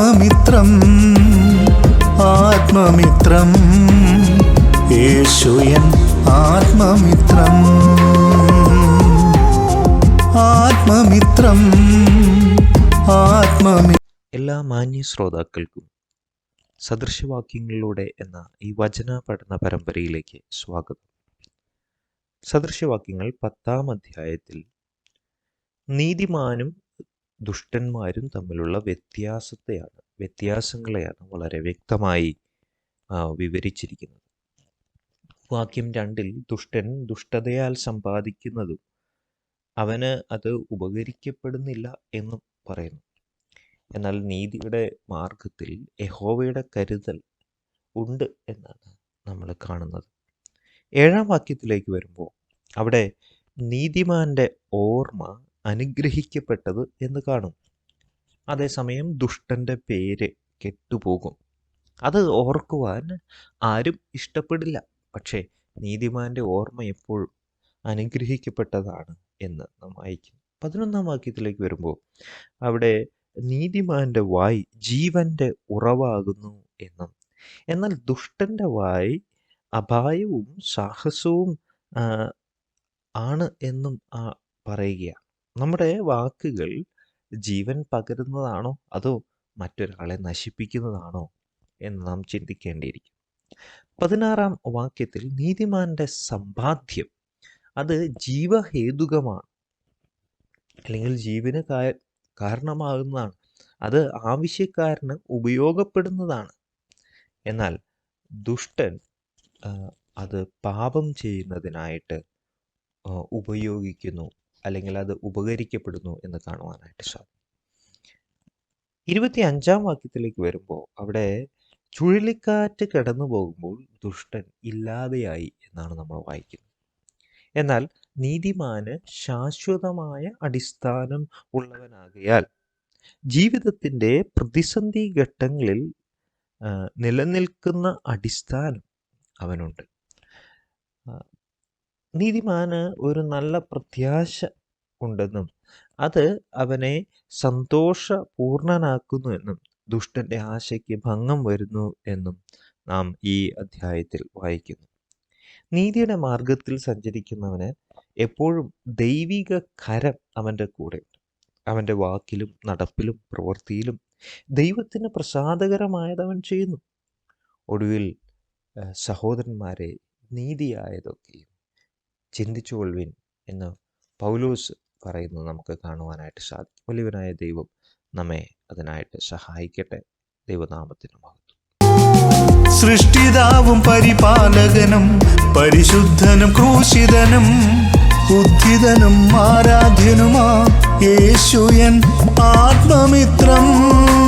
ആത്മമിത്രം ആത്മമിത്രം. യേശുയൻ ആത്മമിത്രം. ആത്മമിത്രം ആത്മമി എല്ലാ മാന്യ ശ്രോതാക്കൾക്കും സദൃശവാക്യങ്ങളിലൂടെ എന്ന ഈ വചന പഠന പരമ്പരയിലേക്ക് സ്വാഗതം. സദൃശവാക്യങ്ങൾ പത്താം അധ്യായത്തിൽ നീതിമാനും ദുഷ്ടന്മാരും തമ്മിലുള്ള വ്യത്യാസത്തെയാണ് വ്യത്യാസങ്ങളെയാണ് വളരെ വ്യക്തമായി വിവരിച്ചിരിക്കുന്നത്. വാക്യം രണ്ടിൽ ദുഷ്ടൻ ദുഷ്ടതയാൽ സമ്പാദിക്കുന്നതും അവന് അത് ഉപകരിക്കപ്പെടുന്നില്ല എന്ന് പറയുന്നു. എന്നാൽ നീതിയുടെ മാർഗത്തിൽ യഹോവയുടെ കരുതൽ ഉണ്ട് എന്നാണ് നമ്മൾ കാണുന്നത്. ഏഴാം വാക്യത്തിലേക്ക് വരുമ്പോൾ അവിടെ നീതിമാന്റെ ഓർമ്മ അനുഗ്രഹിക്കപ്പെട്ടത് എന്ന് കാണും. അതേസമയം ദുഷ്ടന്റെ പേര് കെട്ടുപോകും. അത് ഓർക്കുവാൻ ആരും ഇഷ്ടപ്പെടില്ല. പക്ഷേ നീതിമാന്റെ ഓർമ്മ എപ്പോഴും അനുഗ്രഹിക്കപ്പെട്ടതാണ് എന്ന് നാം വായിക്കും. പതിനൊന്നാം വാക്യത്തിലേക്ക് വരുമ്പോൾ അവിടെ നീതിമാന്റെ വായ് ജീവന്റെ ഉറവാകുന്നു എന്നും. എന്നാൽ ദുഷ്ടന്റെ വായ് അപായവും സാഹസവും ആണ് എന്നും ആ പറയുകയാണ്. നമ്മുടെ വാക്കുകൾ ജീവൻ പകരുന്നതാണോ? അതോ മറ്റൊരാളെ നശിപ്പിക്കുന്നതാണോ? എന്ന് നാം ചിന്തിക്കേണ്ടിയിരിക്കും. പതിനാറാം വാക്യത്തിൽ നീതിമാന്റെ സമ്പാദ്യം അത് ജീവഹേതുകമാണ്. അല്ലെങ്കിൽ ജീവന് കാരണമാകുന്നതാണ്. അത് ആവശ്യക്കാരന് ഉപയോഗപ്പെടുന്നതാണ്. എന്നാൽ ദുഷ്ടൻ അത് പാപം ചെയ്യുന്നതിനായിട്ട് ഉപയോഗിക്കുന്നു. അല്ലെങ്കിൽ അത് ഉപകരിക്കപ്പെടുന്നു എന്ന് കാണുവാനായിട്ട് സാധിക്കും. ഇരുപത്തി അഞ്ചാം വാക്യത്തിലേക്ക് വരുമ്പോൾ അവിടെ ചുഴലിക്കാറ്റ് കടന്നു പോകുമ്പോൾ ദുഷ്ടൻ ഇല്ലാതെയായി എന്നാണ് നമ്മൾ വായിക്കുന്നത്. എന്നാൽ നീതിമാന് ശാശ്വതമായ അടിസ്ഥാനം ഉള്ളവനാകയാൽ ജീവിതത്തിന്റെ പ്രതിസന്ധി ഘട്ടങ്ങളിൽ നിലനിൽക്കുന്ന അടിസ്ഥാനം അവനുണ്ട്. നീതിമാന് ഒരു നല്ല പ്രത്യാശ ഉണ്ടെന്നും അത് അവനെ സന്തോഷപൂർണനാക്കുന്നു എന്നും ദുഷ്ടന്റെ ആശയ്ക്ക് ഭംഗം വരുന്നു എന്നും നാം ഈ അധ്യായത്തിൽ വായിക്കുന്നു. നീതിയുടെ മാർഗത്തിൽ സഞ്ചരിക്കുന്നവന് എപ്പോഴും ദൈവിക കരം അവന്റെ കൂടെയുണ്ട് അവന്റെ വാക്കിലും നടപ്പിലും പ്രവൃത്തിയിലും ദൈവത്തിന് പ്രസാദകരമായത് അവൻ ചെയ്യുന്നു. ഒടുവിൽ സഹോദരന്മാരെ നീതിയായതൊക്കെയും ചിന്തിച്ചുകൊള്ളുവിൻ എന്ന് പൗലോസ് പറയുന്നത് നമുക്ക് കാണുവാനായിട്ട് സാധിക്കും. വലിയവനായ ദൈവം നമ്മെ അതിനായിട്ട് സഹായിക്കട്ടെ. ദൈവനാമത്തിന് മഹത്വം. സൃഷ്ടിതാവും പരിപാലകനും പരിശുദ്ധനും ക്രൂശിതനും ഉദ്ധിതനും ആരാധ്യനുമാ യേശുയൻ ആത്മമിത്രം.